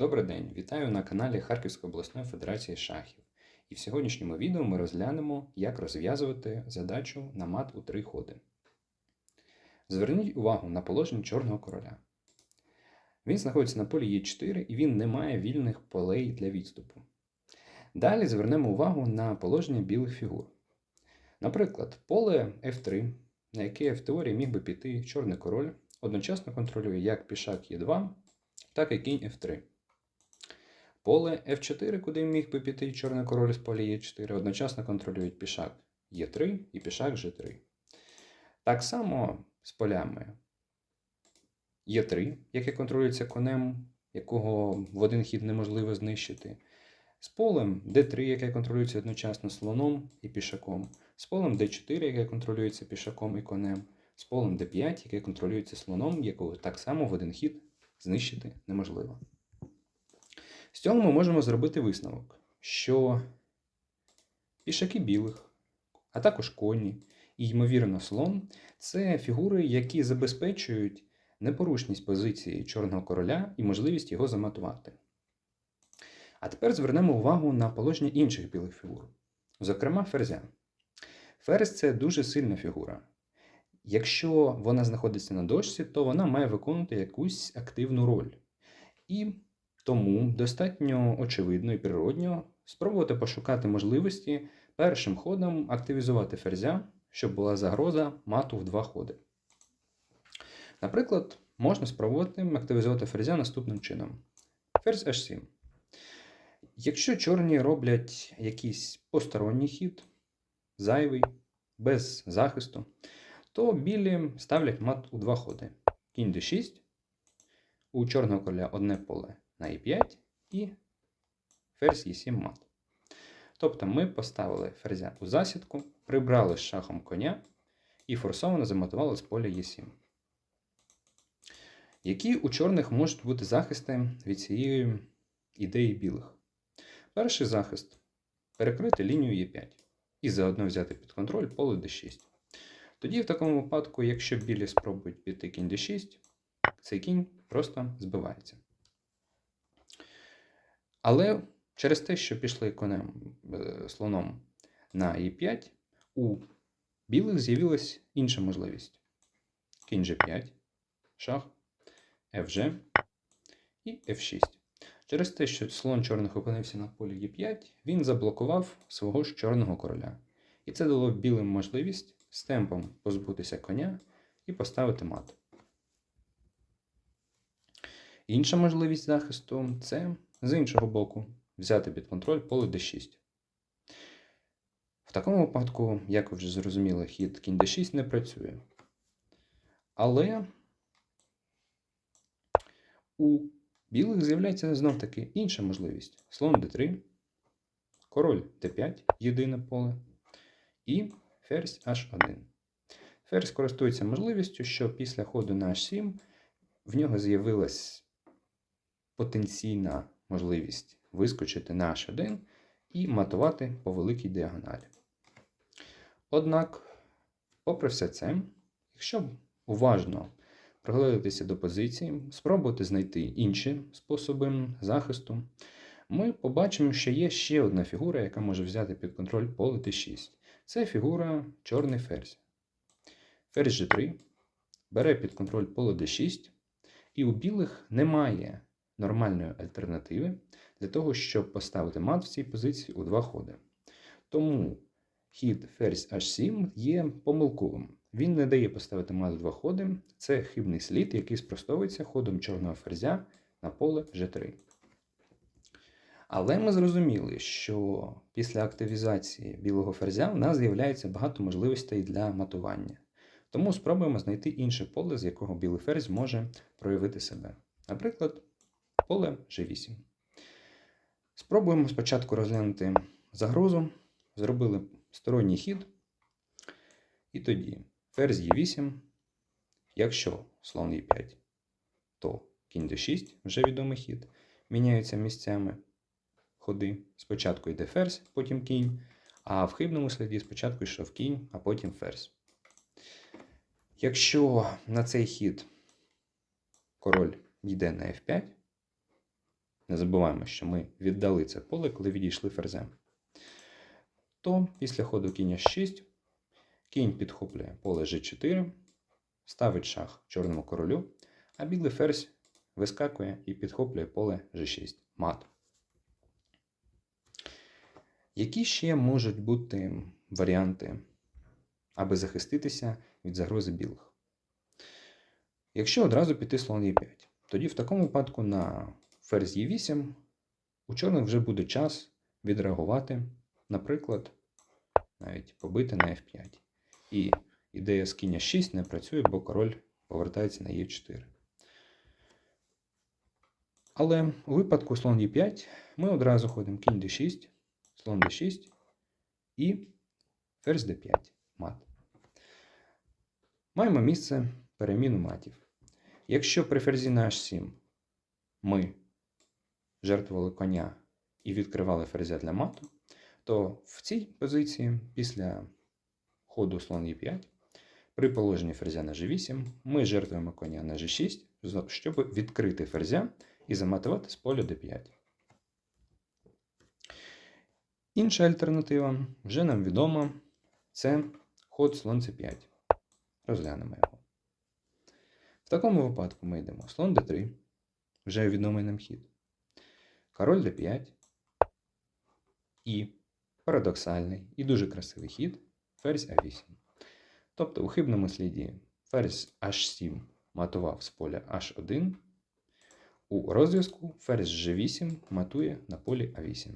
Добрий день! Вітаю на каналі Харківської обласної федерації шахів. І в сьогоднішньому відео ми розглянемо, як розв'язувати задачу на мат у три ходи. Зверніть увагу на положення чорного короля. Він знаходиться на полі Е4 і він не має вільних полей для відступу. Далі звернемо увагу на положення білих фігур. Наприклад, поле F3, на яке в теорії міг би піти чорний король, одночасно контролює як пішак Е2, так і кінь F3. Поле F4, куди міг би піти чорний король з поля Е4, одночасно контролюють пішак Е3 і пішак G3. Так само з полями Е3, яке контролюється конем, якого в один хід неможливо знищити. З полем D3, яке контролюється одночасно слоном і пішаком, з полем D4, яке контролюється пішаком і конем, з полем D5, яке контролюється слоном, якого так само в один хід знищити неможливо. З цього ми можемо зробити висновок, що пішаки білих, а також коні і, ймовірно, слон це фігури, які забезпечують непорушність позиції чорного короля і можливість його заматувати. А тепер звернемо увагу на положення інших білих фігур, зокрема ферзя. Ферзь це дуже сильна фігура. Якщо вона знаходиться на дошці, то вона має виконувати якусь активну роль. І тому достатньо очевидно і природньо спробувати пошукати можливості першим ходом активізувати ферзя, щоб була загроза мату в два ходи. Наприклад, можна спробувати активізувати ферзя наступним чином: ферзь H7. Якщо чорні роблять якийсь посторонній хід, зайвий, без захисту, то білі ставлять мат у два ходи. Кінь d6, у чорного короля одне поле на e5 і ферзь e7 мат. Тобто ми поставили ферзя у засідку, прибрали з шахом коня і форсовано заматували з поля e7. Які у чорних можуть бути захисти від цієї ідеї білих? Перший захист перекрити лінію Е5 і заодно взяти під контроль поле d6. Тоді, в такому випадку, якщо білі спробують піти кінь d6, цей кінь просто збивається. Але через те, що пішли конем е, слоном на e5, у білих з'явилась інша можливість. Кінь g5, шах, fg і f6. Через те, що слон чорних опинився на полі e5, він заблокував свого ж чорного короля. І це дало білим можливість з темпом позбутися коня і поставити мат. Інша можливість захисту це з іншого боку взяти під контроль поле d6. В такому випадку, як ви вже зрозуміли, хід кінь d6 не працює. Але у білих з'являється знов-таки інша можливість: слон d3, король d5, єдине поле, і ферзь h1. Ферзь користується можливістю, що після ходу на h7 в нього з'явилась потенційна можливість вискочити на h1 і матувати по великій діагоналі. Однак, попри все це, якщо уважно приглядатися до позиції, спробувати знайти інші способи захисту, ми побачимо, що є ще одна фігура, яка може взяти під контроль поле Т6. Це фігура чорний ферзь. Ферзь G3 бере під контроль поле D6, і у білих немає нормальної альтернативи для того, щоб поставити мат в цій позиції у два ходи. Тому хід ферзь H7 є помилковим. Він не дає поставити мат в два ходи. Це хибний слід, який спростовується ходом чорного ферзя на поле G3. Але ми зрозуміли, що після активізації білого ферзя в нас з'являється багато можливостей для матування. Тому спробуємо знайти інше поле, з якого білий ферзь може проявити себе. Наприклад, поле G8. Спробуємо спочатку розглянути загрозу, зробили сторонній хід. І тоді ферзь Е8. Якщо слон Е5, то кінь d6, вже відомий хід, міняються місцями ходи. Спочатку йде ферзь, потім кінь, а в хибному сліді спочатку йшов кінь, а потім ферзь. Якщо на цей хід король йде на F5, не забуваємо, що ми віддали це поле, коли відійшли ферзем, то після ходу кінь H6 кінь підхоплює поле G4, ставить шах чорному королю, а білий ферзь вискакує і підхоплює поле G6 мат. Які ще можуть бути варіанти, аби захиститися від загрози білих? Якщо одразу піти слон Е5, тоді в такому випадку на ферзь Е8 у чорних вже буде час відреагувати, наприклад, навіть побити на F5. І ідея з кінь 6 не працює, бо король повертається на Е4. Але у випадку слон Е5 ми одразу ходимо кінь d6, слон d6 і ферзь d5 мат. Маємо місце переміну матів. Якщо при ферзі на h7 ми жертвували коня і відкривали ферзя для мату, то в цій позиції після ходу слон e5 при положенні ферзя на g8 ми жертвуємо коня на g6, щоб відкрити ферзя і заматувати з поля d5. Інша альтернатива вже нам відома це ход слон c5. Розглянемо його. В такому випадку ми йдемо слон d3, вже відомий нам хід, король d5 і парадоксальний і дуже красивий хід ферзь А8. Тобто у хибному сліді ферзь H7 матував з поля H1. У розв'язку ферзь G8 матує на полі А8.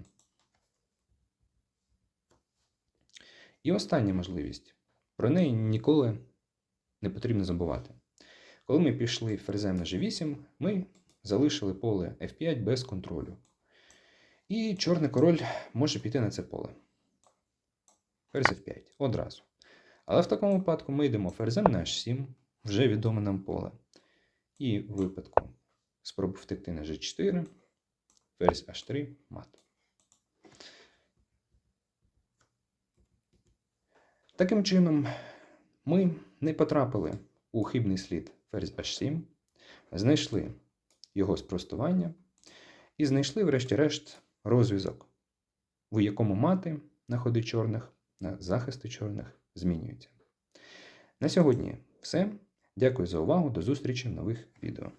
І остання можливість. Про неї ніколи не потрібно забувати. Коли ми пішли ферзем на G8, ми залишили поле F5 без контролю. І чорний король може піти на це поле. Ферзь F5 одразу. Але в такому випадку ми йдемо ферзем на H7, вже відоме нам поле. І в випадку спроби втекти на G4, ферзь H3 мат. Таким чином, ми не потрапили у хибний слід ферзь H7, знайшли його спростування і знайшли, врешті-решт, розв'язок, у якому мати на ходи чорних, на захисти чорних змінюється. На сьогодні все. Дякую за увагу. До зустрічі в нових відео.